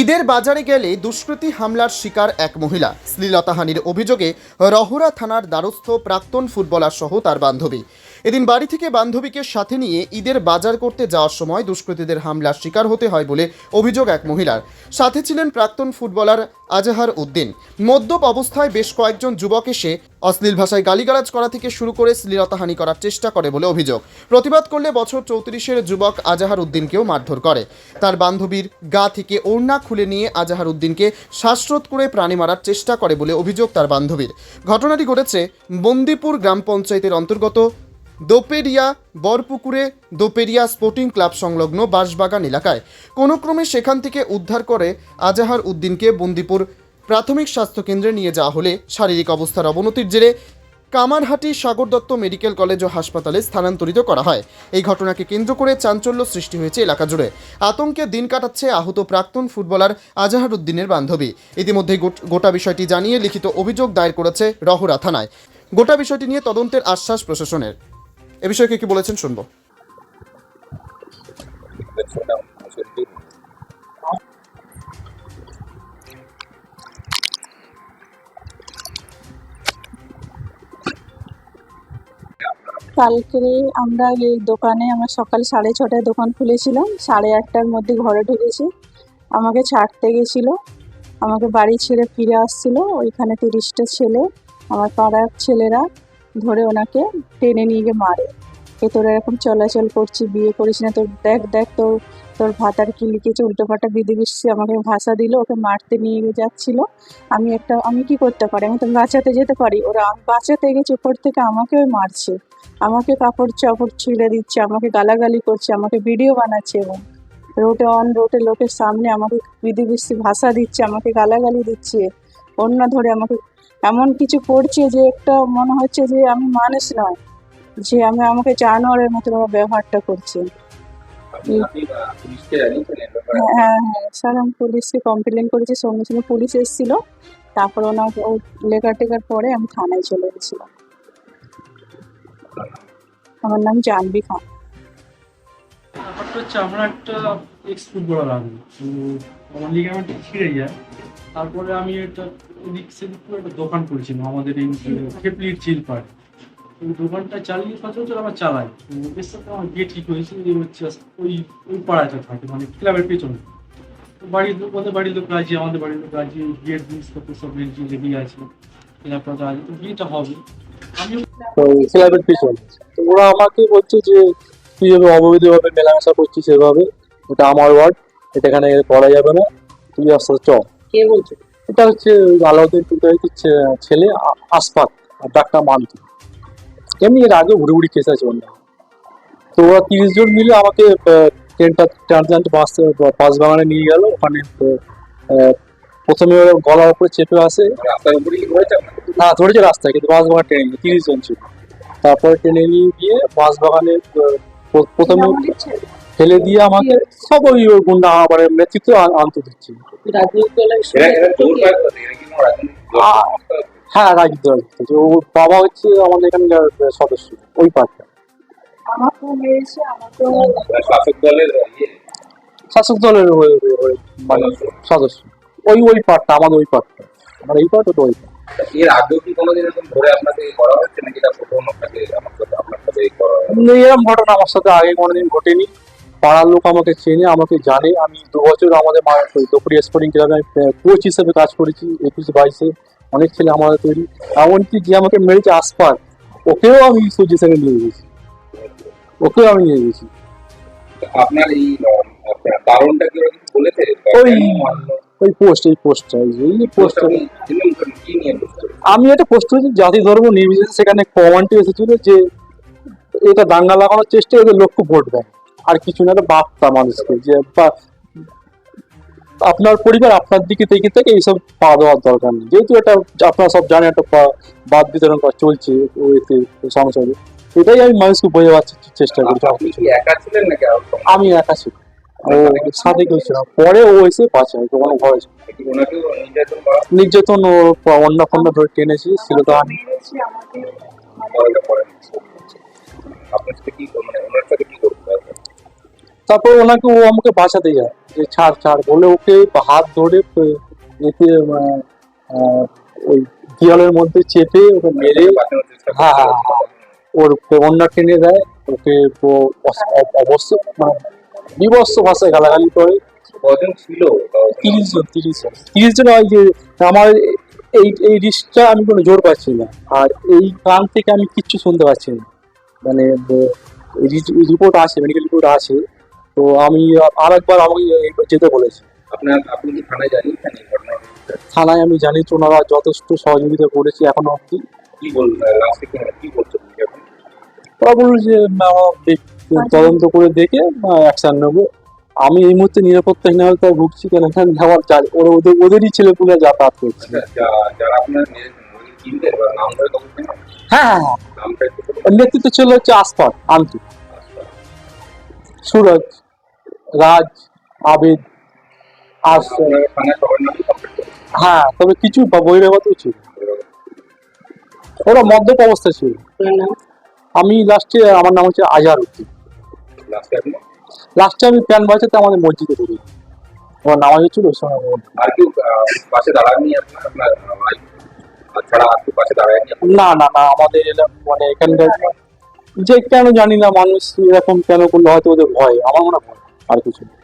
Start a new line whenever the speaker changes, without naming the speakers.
ঈদের বাজারে গেলে দুষ্কৃতী হামলার শিকার এক মহিলা। শ্লীলতাহানির অভিযোগে রহরা থানার দ্বারস্থ প্রাক্তন ফুটবলার সহ তার বান্ধবী। এদিন বাড়ি থেকে বান্ধবীকে সাথে নিয়ে ঈদের বাজার করতে যাওয়ার সময় দুষ্কৃতীদের হামলার শিকার হতে হয় বলে অভিযোগ এক মহিলার। সাথে ছিলেন প্রাক্তন ফুটবলার আজাহার উদ্দিন। মদ্যপ অবস্থায় বেশ কয়েকজন যুবক এসে অশ্লীল ভাষায় গালিগালাজ করা থেকে শুরু করে শ্লীলতাহানি করার চেষ্টা করে বলে অভিযোগ। প্রতিবাদ করলে বছর চৌত্রিশের যুবক আজাহার উদ্দিনকেও মারধর করে। তার বান্ধবীর গা থেকে ওড়না খুলে নিয়ে আজাহার উদ্দিনকে শ্বাসরোধ করে প্রাণী মারার চেষ্টা করে বলে অভিযোগ তার বান্ধবীর। ঘটনাটি ঘটেছে বন্দিপুর গ্রাম পঞ্চায়েতের অন্তর্গত দোপেরিয়া বরপুকুরে দোপেরিয়া স্পোর্টিং ক্লাব সংলগ্ন বাঁশবাগান এলাকায়। কোনোক্রমে সেখান থেকে উদ্ধার করে আজাহার উদ্দিনকে বন্দিপুর প্রাথমিক স্বাস্থ্যকেন্দ্রে নিয়ে যাওয়া হলে শারীরিক অবস্থার অবনতির জেরে কামারহাটি সাগর দত্ত মেডিকেল কলেজ ও হাসপাতালে স্থানান্তরিত করা হয়। এই ঘটনাকে কেন্দ্র করে চাঞ্চল্য সৃষ্টি হয়েছে এলাকা জুড়ে। আতঙ্কে দিন কাটাচ্ছে আহত প্রাক্তন ফুটবলার আজাহার উদ্দিনের বান্ধবী। ইতিমধ্যে গোটা বিষয়টি জানিয়ে লিখিত অভিযোগ দায়ের করেছে রহরা থানায়। গোটা বিষয়টি নিয়ে তদন্তের আশ্বাস প্রশাসনের। এ বিষয়ে কি কি বলেছেন শুনব।
কালকে আমরা এই দোকানে, আমার সকাল সাড়ে ছটায় দোকান খুলেছিলাম, সাড়ে আটটার মধ্যে ঘরে ঢুকেছি। আমাকে ছাড়তে গেছিল, আমাকে বাড়ি ছেড়ে ফিরে আসছিল, ওইখানে তিরিশটা ছেলে, আমার পাড়ার ছেলেরা। ধরে ওনাকে টেনে নিয়ে গিয়ে মারে। এ তোরা এরকম চলাচল করছি, বিয়ে করিস না, তোর দেখ দেখ তোর তোর ভাতার কি লিখেছে, উল্টোপাল্টা বিধিবিষি আমাকে ভাষা দিল, ওকে মারতে নিয়ে যাচ্ছিল। আমি একটা, আমি কি করতে পারি? আমি তো বাঁচাতে যেতে পারি। ওরা বাঁচাতে গেছি উপর থেকে আমাকেও মারছে। আমাকে কাপড় চাপড় ছিঁড়ে দিচ্ছে, আমাকে গালাগালি করছে, আমাকে ভিডিও বানাচ্ছে এবং রোডে অন রোডে লোকের সামনে আমাকে বিধিবিষি ভাষা দিচ্ছে, আমাকে গালাগালি দিচ্ছে। অন্য ধরে আমাকে এমন কিছু করছে যে একটা মনে হচ্ছে যে আমি মানুষ নয় যে আমি আমাকে জানোয়ারের মতো ব্যবহারটা করছে। হ্যাঁ হ্যাঁ হ্যাঁ স্যার আমি পুলিশকে কমপ্লেন করেছি সঙ্গে সঙ্গে পুলিশ এসেছিল। তারপর ওনার ও লেখা টেকার পরে আমি থানায় চলে গেছিলাম। আমার নাম জানবি খান।
ব্যাপারটা হচ্ছে আমরা একটা এক্স ফুটবলার আমি তো আমার লিগামেন্ট ছিঁড়ে যায়। তারপরে আমি একটা করে একটা দোকান করেছিলাম আমাদের এই খেপলির চিল পাড়ে দোকানটা চালিয়ে সচরাচর আমার চালাই। ওদের সাথে আমার বিয়ে ঠিক হয়েছে, যে হচ্ছে ওই ওই পাড়াটা থাকে মানে ক্লাবের পেছনে। তো বাড়ির লোক, ওদের বাড়ির লোক রাজি, আমাদের বাড়ির লোক রাজি, বিয়ের জিনিসপত্র সব রেডি রেডি আছে। ক্লাবটা রাজি তো বিয়েটা হবে। আমিও
তো ক্লাবের পিছনে। ওরা আমাকে বলছে যে তুই যেভাবে অবৈধভাবে মেলামেশা করছিস সেভাবে এটা আমার ওয়ার্ড এটা এখানে করা যাবে না। তুই আস্তে আস্তে চ।
কে বলছো?
এটা হচ্ছে আলাউদ্দিন টুটাইতের ছেলে আসফাক আর ডাক্তার মান্তি। এমনি এর আগে ঘুরে ঘুরি কেস আছে অন্য তো ওরা তিরিশ জন মিলে আমাকে ট্রেনটা টানতে বাস পাঁচ বাগানে নিয়ে গেল। ওখানে প্রথমে ওরা গলার উপরে চেপে আসে। না ধরেছে রাস্তায় কিন্তু বাস বাগান ট্রেনে তিরিশ জন ছিল। তারপরে ট্রেনে নিয়ে গিয়ে বাস বাগানে প্রথমে ফেলে দিয়ে আমাকে সব ওই গুন্ডা আমার নেতৃত্ব আনতে দিচ্ছে। হ্যাঁ রাজনীতি রাজনীতি যে ওর বাবা হচ্ছে আমাদের এখানকার সদস্য ওই পার্টটা
আমাকে
শাসক দলের
শাসক দলের মানে সদস্য। ওই ওই পার্টটা আমাদের ওই পার্টটা আমার এই পার্ট ওটা ওই part।
এর আগেও কি কোনোদিন এরকম ধরে আপনাকে করা হচ্ছে নাকি এটা প্রথম আপনাকে
এরকম ঘটনা আমার সাথে আগে কোনোদিন ঘটেনি। পাড়ার লোক আমাকে চেনে আমাকে জানে। আমি দু বছর আমাদের দুপুরি স্পোর্টিং ক্লাবে আমি কোচ হিসেবে কাজ করেছি একুশ বাইশে। অনেক ছেলে আমাদের তৈরি। এমনকি যে আমাকে মেরেছে আসপার ওকেও আমি সুজি সেকেন্ড নিয়ে গেছি। ওকেও আমি নিয়ে গেছি।
আপনার এই কারণটা কি বলেছে?
ওই ওই পোস্ট এই পোস্টটা এই আমি একটা পোস্ট করেছি জাতি ধর্ম নির্বিশেষে সেখানে কমেন্টে এসেছিল যে এটা দাঙ্গা লাগানোর চেষ্টা এদের লক্ষ্য ভোট দেয় আর কিছু না একটা বার্তা মানুষকে যে বা- আপনার পরিবার আপনার দিকে থেকে থেকে এইসব পা দেওয়ার দরকার নেই। যেহেতু এটা আপনারা সব জানেন একটা বাদ বিতরণ করা চলছে ও এতে সংসদে। এটাই আমি মানুষকে বোঝাবার চেষ্টা করছি
আপনি কি একা ছিলেন নাকি আরও সঙ্গে?
আমি একা ছিল ও সাথে কেউ ছিল পরে ও এসে বাঁচায় তখন ভয় ছিল।
নির্যাতন
ও অন্য ফন্য ধরে টেনেছি ছিল তো আমি
আপনার সাথে কি মানে ওনার সাথে কি করতে হবে
তারপর ওনাকে ও আমাকে বাঁচাতে যায় যে ছাড় ছাড় বলে ওকে হাত ধরে এতে ওই দেওয়ালের মধ্যে চেপে ওকে মেরে
বাঁচানোর চেষ্টা
হ্যাঁ, হ্যাঁ, ওর অন্যা টেনে দেয় ওকে অবশ্য মানে বিবস্ত ভাষায় গালাগালি করে।
কজন ছিল?
তিরিশ জন তিরিশ জন। তিরিশ জন ওই যে আমার এই এই রিস্কটা আমি কোনো জোর পাচ্ছি না। আর এই কান থেকে আমি কিচ্ছু শুনতে পাচ্ছি না। মানে রিপোর্ট আছে মেডিকেল রিপোর্ট আছে তো আমি আর একবার আমাকে যেতে বলেছি।
আপনার আপনি কি থানায় জানিয়েছেন
থানায় আমি জানি তো ওনারা যথেষ্ট সহযোগিতা করেছে এখনও অব্দি
কি বল লাস্টে কি
ওরা বলল যে তদন্ত করে দেখে অ্যাকশন নেব। আমি এই মুহূর্তে নিরাপত্তাহীনতায় ভুগছি কেন? এখানে যাওয়ার ওরা ওদের ওদেরই ছেলেপুলে যাতায়াত করছে।
আচ্ছা যারা আপনার
হ্যাঁ হ্যাঁ হ্যাঁ নেতৃত্ব ছিল হচ্ছে আসফাক আন্টু। সুরজ রাজ আবেদ আর হ্যাঁ তবে কিছু বা- বহিরাগতও ছিল। ওরা মদ্যপ অবস্থা ছিল। আমি লাস্টে আমার নাম হচ্ছে আজহার উদ্দিন।
লাস্টে
আমি প্যান বাঁচাতে আমাদের মসজিদে ঢুকি আমার নামাজ হচ্ছিল ওই সময়
আর আহ, পাশে দাঁড়াননি আপনার?
না না না, আমাদের মানে এখানকার যে কেন জানি না, মানুষ এরকম কেন করলে, হয়তো ওদের ভয়, আমার মনে হয় আর কিছু না।